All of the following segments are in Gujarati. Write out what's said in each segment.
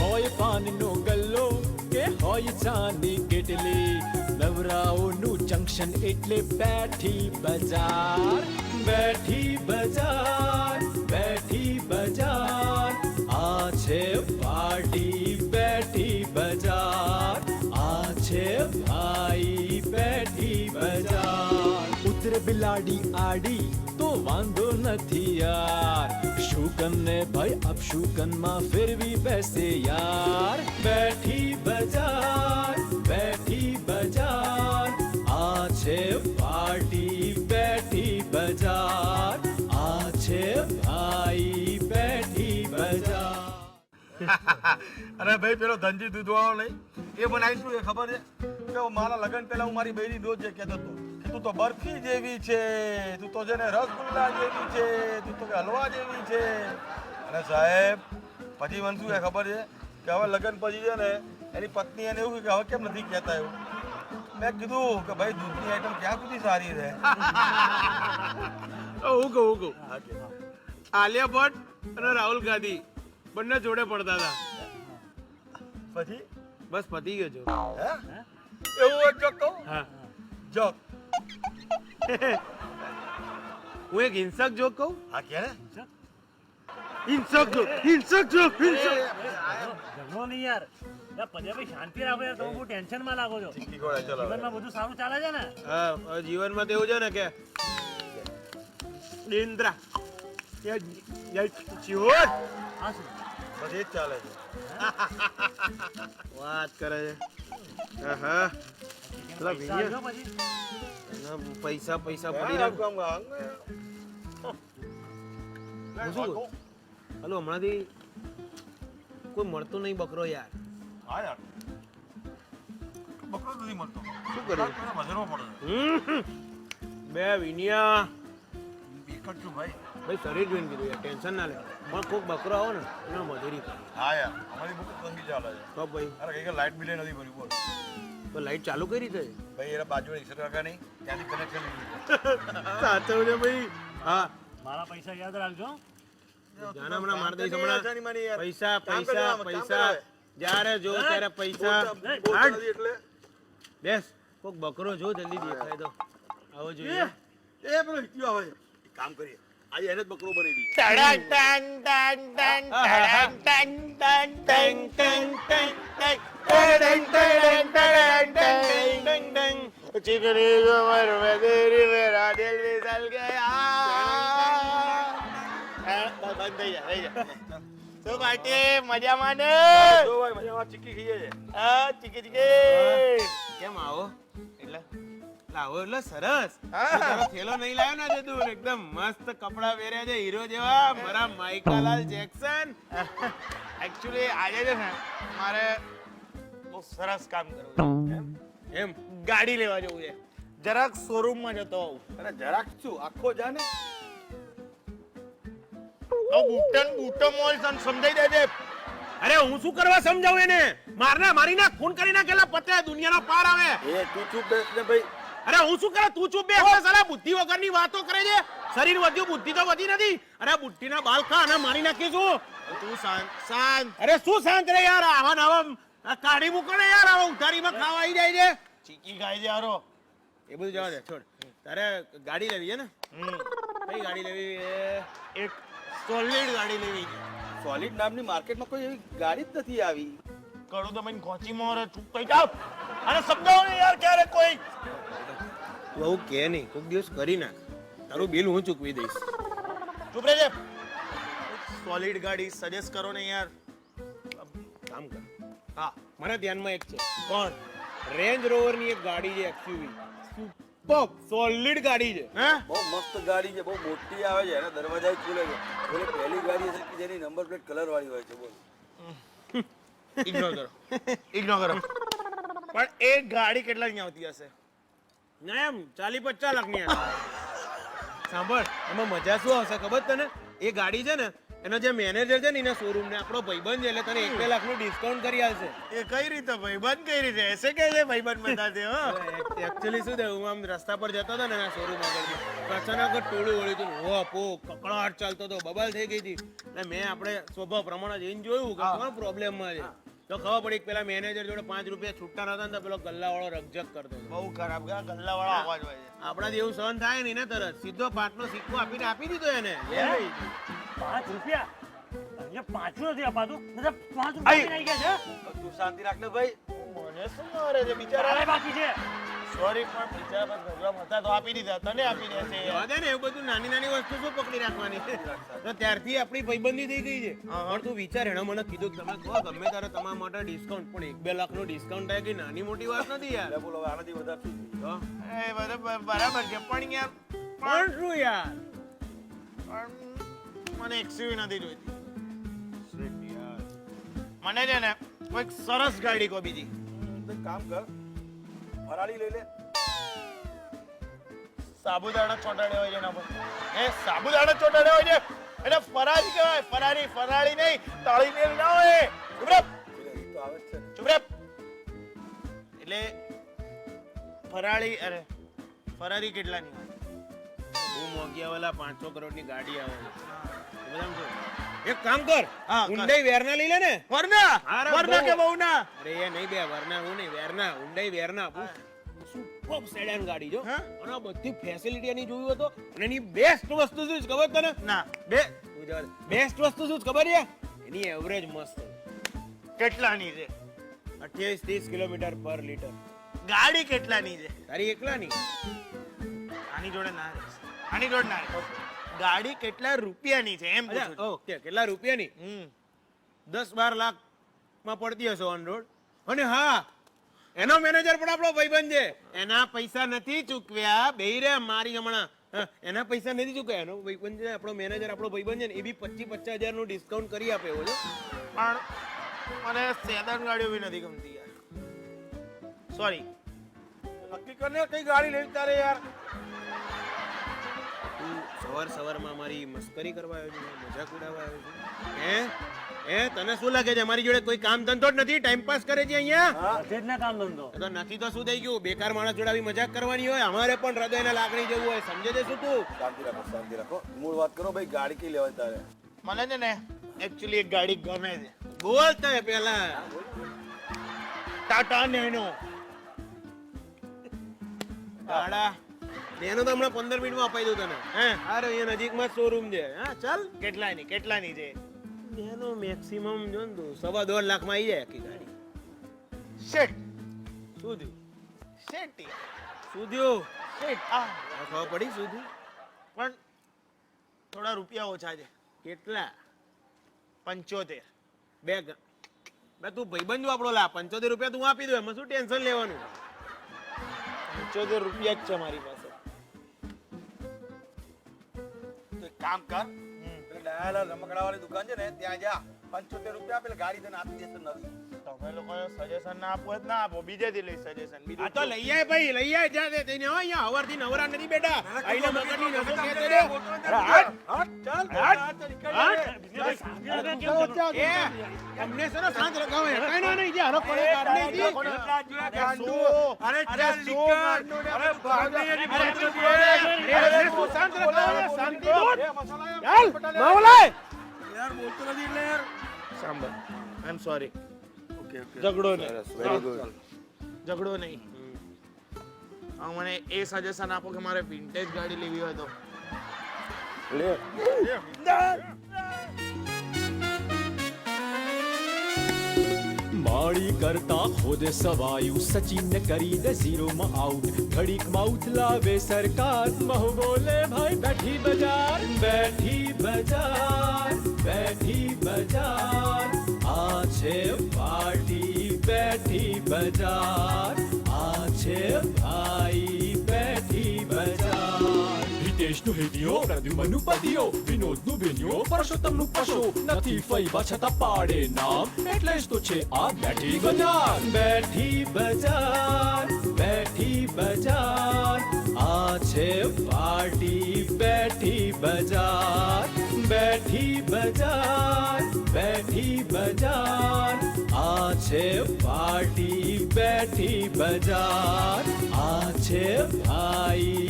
હોય પાનનો ગલ્લો કે હોય ચાની કેટલી? નવરાઓનું જંક્શન એટલે બેઠી બજાર બેઠી બજાર બેઠી બજાર. આ છે પાર્ટી, બેઠી બજાર. આ છે ભાઈ, બેઠી બજાર. ઉતરે બિલાડી આડી તો વાંધો નથી યાર. શુકન ને ભાઈ અપશુકનમાં ફેરવી બેસે યાર બેઠી બજાર બેઠી બજાર આ છે પાર્ટી બેઠી બજાર આ છે ભાઈ બેઠી બજાર અરે ભાઈ પેલો ધનજી દૂધવાળો નહીં એ બનાવી શું એ ખબર છે કે હું મારા લગ્ન પહેલા હું મારી બહેની રોજ જે કહેતો હતો કે તું બરફી જેવી છે તું તો છે ને રસગુલ્લા જેવી છે તું તો કે હલવા જેવી છે. અને સાહેબ પછી મને શું ખબર છે કે હવે લગ્ન પછી છે ને એની પત્ની એને એવું કે હવે કેમ નથી કહેતા એવું? મેં કીધું કે ભાઈ દૂધની આઈટમ ક્યાં સુધી સારી રહે? હું કહું હું કહું. આલિયા ભટ્ટ અને રાહુલ ગાંધી બંને જોડે પડતા હતા. પછી? બસ પતી ગયો છો હે? એવું એક જોક કહું. હા. જોક હું એક હિંસક જોક કહું? હા કે હિંસક જોક હિંસક જોક હિંસક ઝઘડો નહીં યાર. પંજાબી શાંતિ રાખો યાર તમે બહુ ટેન્શનમાં લાગો છો. જીવનમાં બધું સારું ચાલે છે ને? હા જીવનમાં તો એવું છે ને કે જય ચિહોર હા શું? જ ચાલે છે. વાત કરે છે. હા. પેલા પૈસા એના પૈસા પૈસા પડી રહ્યા? હાલો હમણાંથી કોઈ મળતો નહીં બકરો યાર. હા યાર. બકરો નથી મળતો. શું કરે કોઈને પડે બે વિનિયા બેકટ છું ભાઈ. ભાઈ શરીર જોઈને કીધું યાર ટેન્શન ના લે. પણ કોક બકરો આવો ને એનો મજૂરી હા યાર અમારી બુક તંગી ચાલે છે. તો ભાઈ. અરે કઈ લાઈટ બિલે નથી ભર્યું બોલ. તો લાઈટ ચાલુ કઈ રીતે ભાઈ એના બાજુ ઈશ્વર કાકા નહીં ત્યાંથી કનેક્શન લીધું સાચવજો ભાઈ હા મારા પૈસા યાદ રાખજો જાના હમણાં માર દઈશ હમણાં. પૈસા પૈસા પૈસા જ્યારે જો ત્યારે પૈસા એટલે બેસ કોક બકરો જો જલ્દી દેખાય તો આવો જોઈએ એ પેલો હિટ્યો આવે કામ કરીએ આજે એને જ બકરો બનાવી દઈએ चिकनी कमर में तेरी मेरा दिल फिसल गया બંધ થઈ જા થઈ જા શું પાટી મજામાં ને જો ભાઈ મજામાં ચીક્કી ખાઈએ છે હા ચીકી ચીકી કેમ આવો એટલે લાવો એટલે સરસ હા. તારો થેલો નહીં લાવ્યો ને જદુર એકદમ મસ્ત કપડા પહેર્યા છે હીરો જેવા મારા માઇકાલાલ જેક્સન એકચ્યુઅલી આજે છે ને મારે બહુ સરસ કામ કરવું છે એમ ગાડી લેવા જવું છે. જરાક શોરૂમમાં જતો આવું અરે જરાક શું? આખો જા ને તો બુટન બુટો મોલ સન સમજાઈ દેજે. અરે હું શું કરવા સમજાવું એને? મારના મારી ના ખૂન કરી નાખેલા પતે દુનિયાનો પાર આવે. એ તું ચૂપ બેસ ને ભાઈ. અરે હું શું કરે? તું ચૂપ બે એટલે સાલા બુદ્ધિ વગરની વાતો કરે છે. શરીર વધ્યું બુદ્ધિ તો વધી નથી. અરે બુદ્ધિના બાલ ખા અને મારી નાખીશું તું શાંત શાંત. અરે શું શાંત રે યાર? આવા નવા કાઢી મૂકો ને યાર. આવા ઉધારીમાં ખાવા આવી જાય છે. ચીકી ખાઈ છે હારો. એ બધું જવા દે છોડ. તારે ગાડી લેવી છે ને. કઈ ગાડી લેવી એ? એક સોલિડ ગાડી લેવી સોલિડ નામની માર્કેટમાં કોઈ એવી ગાડી જ નથી આવી. કરું તો મને ખોચી મોરે ચૂપ થઈ જાવ. અને ને યાર ક્યારે કોઈ. તું આવું કે નહીં કોઈક દિવસ કરી નાખ. તારું બિલ હું ચૂકવી દઈશ. ચૂપ રહેજે. સોલિડ ગાડી સજેસ્ટ કરો ને યાર. કામ કર. હા. મને ધ્યાનમાં એક છે. કોણ? રેન્જ રોવરની એક ગાડી છે એક્સયુવી સુપર સોલિડ ગાડી છે. હે? બહુ મસ્ત ગાડી છે બહુ મોટી આવે છે એના દરવાજા ખુલે છે. પેલી પહેલી ગાડી છે કે જેની નંબર પ્લેટ કલર વાળી હોય છે બોલ. ઇગ્નોર કરો. ઇગ્નોર કરો. પણ એ ગાડી કેટલા ની આવતી હશે? ના એમ ચાલી પચાસ લાખની સાંભળ એમાં મજા શું આવશે ખબર તને? એ ગાડી છે ને એનો જે મેનેજર છે ને એના શોરૂમ ને આપણો ભાઈબંધ છે એટલે તને એક બે લાખનું ડિસ્કાઉન્ટ કરી આવશે એ કઈ રીતે ભાઈબંધ? કઈ રીતે? એસે કે છે ભાઈબંધ બધા છે એકચ્યુઅલી શું થયું? હું આમ રસ્તા પર જતો હતો ને એના શોરૂમ આગળ અચાનક ટોળું વળ્યું હતું હો પો કકડાટ ચાલતો હતો બબાલ થઈ ગઈ હતી. એટલે મેં આપણે સ્વભાવ પ્રમાણે જઈને જોયું કે કોણ પ્રોબ્લેમમાં છે. તો ખબર પડી પેલા મેનેજર જોડે પાંચ રૂપિયા છૂટતા નતા ને પેલો ગલ્લાવાળો રગજગ કરતો બહુ ખરાબ ગલ્લા વાળો અવાજ હોય આપણા જેવું સહન થાય ને તરત. સીધો પાટનો સિક્કો આપીને આપી દીધો એને. પાંચ રૂપિયા? અહીંયા પાંચું નથી અપાતું. બધા પાંચ રૂપિયા લઈ ગયા છે તું શાંતિ રાખ ને ભાઈ. મને શું મારે છે બિચારા? બાકી છે. સોરી પણ બિચારા પર પ્રોબ્લેમ હતા તો આપી દીધા. તને આપી દે છે. જવા ને એવું બધું નાની નાની વસ્તુ શું પકડી રાખવાની? તો ત્યારથી આપણી ભાઈબંધી થઈ ગઈ છે. પણ તું વિચાર એણે મને કીધું કે તમે કહો ગમે ત્યારે તમારા માટે ડિસ્કાઉન્ટ પણ એક બે લાખ નો ડિસ્કાઉન્ટ થાય કે નાની મોટી વાત નથી યાર. બોલો હવે આનાથી વધારે બરાબર છે પણ યાર પણ શું યાર? પણ મને એક્સયુવી નથી જોઈતી. મને છે ને કોઈક સરસ ગાડી કો બીજી. કામ કર ફરાળી લઈ લે. સાબુદાણા ચોટાડે હોય છે એના પર. એ સાબુદાણા ચોટાડે હોય છે? એટલે ફરારી કહેવાય. ફરાળી ફરાળી નહીં તાળી મેલ ના હોય. ચૂપ રે. ચૂપ રે એટલે ફરાળી અરે ફરારી કેટલાની હોય? બહુ મોંઘી આવેલા પાંચસો કરોડની ગાડી આવે? એક કામ કર. હા, ઊંડાઈ વેરના લઈ લે ને. વરના? વરના કે બહુ ના અરે એ નહીં બે વરના હું નહીં વેરના ઊંડાઈ વેરના. સુપર સેડાન ગાડી જો અને બધી ફેસિલિટી એની જોયું હતો અને એની બેસ્ટ વસ્તુ શું છે ખબર તને? ના. બે બેસ્ટ વસ્તુ શું છે ખબર છે એની એવરેજ મસ્ત. કેટલાની છે? અઠ્યાવીસ ત્રીસ કિલોમીટર પર લીટર. ગાડી કેટલાની છે? તારી એકલાની? આની જોડે ના રહેશે. આની જોડે ના ગાડી કેટલા રૂપિયાની છે એમ પૂછું છું. ઓકે કેટલા રૂપિયાની? હમ. દસ બાર લાખમાં પડતી હશે ઓન રોડ અને હા એનો મેનેજર પણ આપણો ભાઈબંધ છે. એના પૈસા નથી ચૂકવ્યા. બેહી રે મારી હમણાં. હા, એના પૈસા નથી ચૂકવ્યા. એનો ભાઈબંધ છે આપણો મેનેજર આપણો ભાઈબંધ છે ને એ બી પચીસ પચાસ હજારનું ડિસ્કાઉન્ટ કરી આપે એવો છે. પણ મને સેદાન ગાડીઓ બી નથી ગમતી યાર. સોરી નક્કી કર ને કઈ ગાડી લેવી તારે યાર? તું સવાર સવારમાં મારી મસ્કરી કરવા આવ્યો છે મજાક ઉડાવવા આવ્યો છું. હે? એ તને શું લાગે છે? મારી જોડે કોઈ કામ ધંધો જ નથી? ટાઈમ પાસ કરે છે અહીંયા? બધે જ ના કામ ધંધો. તો નથી તો શું થઈ ગયું? બેકાર માણસ જોડે આવી મજાક કરવાની હોય? અમારે પણ હૃદયને લાગણી જેવું હોય. સમજે છે શું તું? શાંતિ રાખો શાંતિ રાખો. મૂળ વાત કરો ભાઈ ગાડી કઈ લેવાય તારે? મને છે ને એકચ્યુઅલી એક ગાડી ગમે છે. બોલ તમે પેલા. Tata Nano. ગાડા એનું તો હમણાં પંદર મિનિટમાં અપાઈ દઉં તને. હે? અરે અહીંયા નજીકમાં શોરૂમ છે. હા ચાલ. કેટલાની કેટલાની છે? એનો મેક્સિમમ જો ને તું સવા દોઢ લાખમાં આવી જાય આખી ગાડી. શેટ શું થયું? શેટ શું થયું? શેટ આ. ખબર પડી શું થયું? પણ થોડા રૂપિયા ઓછા છે. કેટલા? પંચોતેર. બે બે તું ભાઈબંધ આપણો લા પંચોતેર રૂપિયા તું આપી દો એમાં શું ટેન્શન લેવાનું? પંચોતેર રૂપિયા જ છે મારી પાસે. કામ કર પેલા ડાયાલાલ રમકડાવાળી દુકાન છે ને ત્યાં જા પંચોતેર રૂપિયા પેલા ગાડી તને આપી દેશે નવી તમે લોકો સજેશન ના આપો જ ના આપો બીજેથી લઈ સજેશન આ બીજું તો લઈ આય ભાઈ લઈ આય જા દે તેને હો અહીંયા હવારથી નવરા નથી બેટા આઈને મગજની નસો કે દે હટ હાટ, ચાલ, હટ સર ઓકે ઓકે ઝઘડો નહીં વેરી મને એ સજેશન આપો કે મારે વિન્ટેજ ગાડી લેવી હોય તો માળી કરતા ખુદ સવાયું, સચિન કરી દે ઝીરોમાં આઉટ ઘડીક માઉથ લાવે સરકાર મહુ બોલે ભાઈ, બેઠી બજાર બેઠી બજાર બેઠી બજાર. આ છે પાર્ટી, બેઠી બજાર. આ છે ભાઈ. હિતેશનું હેડિયો પ્રદ્યુમનનું પતિયો વિનોદનું વિનિયો પરસોત્તમનું પશો નથી ફૈબા છતાં પાડે નામ એટલે જ તો છે આ બેઠી બજાર બેઠી બજાર બેઠી બજાર આ છે પાર્ટી બેઠી બજાર બેઠી બેઠી બજાર બેઠી બજાર આ છે પાર્ટી બેઠી બજાર આ છે ભાઈ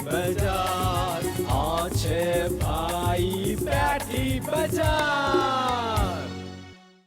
બેઠી બજાર. આ છે ભાઈ બેઠી બજાર.